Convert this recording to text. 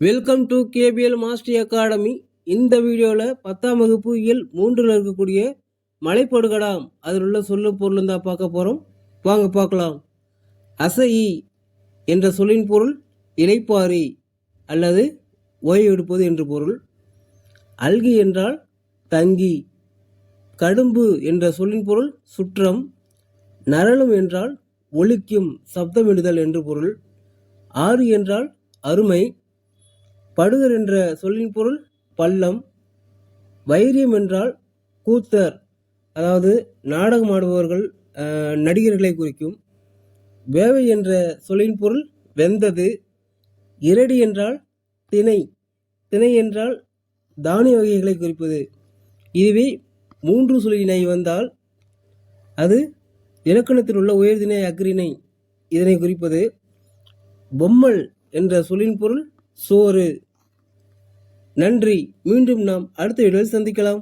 Welcome to KPL master academy இந்த வீடியோவில் பத்தாம் வகுப்பு இயல் மூன்றில் இருக்கக்கூடிய மலைப்படுகடாம் அதில் உள்ள சொல்லு பொருள் தான் பார்க்க போகிறோம் வாங்க பார்க்கலாம். அசையி என்ற சொல்லின் பொருள் இலைப்பாரி அல்லது ஓய்வு எடுப்பது என்று பொருள். அல்கி என்றால் தங்கி. கடும்பு என்ற சொல்லின் பொருள் சுற்றம். நரளும் என்றால் ஒழிக்கும் சப்தமிடுதல் என்று பொருள். ஆறு என்றால் அருமை. படுகர் என்ற சொல்லின் பொருள் பள்ளம். வைரியம் என்றால் கூத்தர் அதாவது நாடகம் ஆடுபவர்கள் நடிகர்களை குறிக்கும். வேவை என்ற சொல்லின் பொருள் வெந்தது. இரடி என்றால் திணை திணை என்றால் தானிய வகைகளை குறிப்பது. இதுவே மூன்று சொல்லினை வந்தால் அது இலக்கணத்தில் உள்ள உயர்திணை அக்ரிணை இதனை குறிப்பது. பொம்மல் என்ற சொல்லின் பொருள் சோறு. நன்றி. மீண்டும் நாம் அடுத்த வீடியோவில் சந்திக்கலாம்.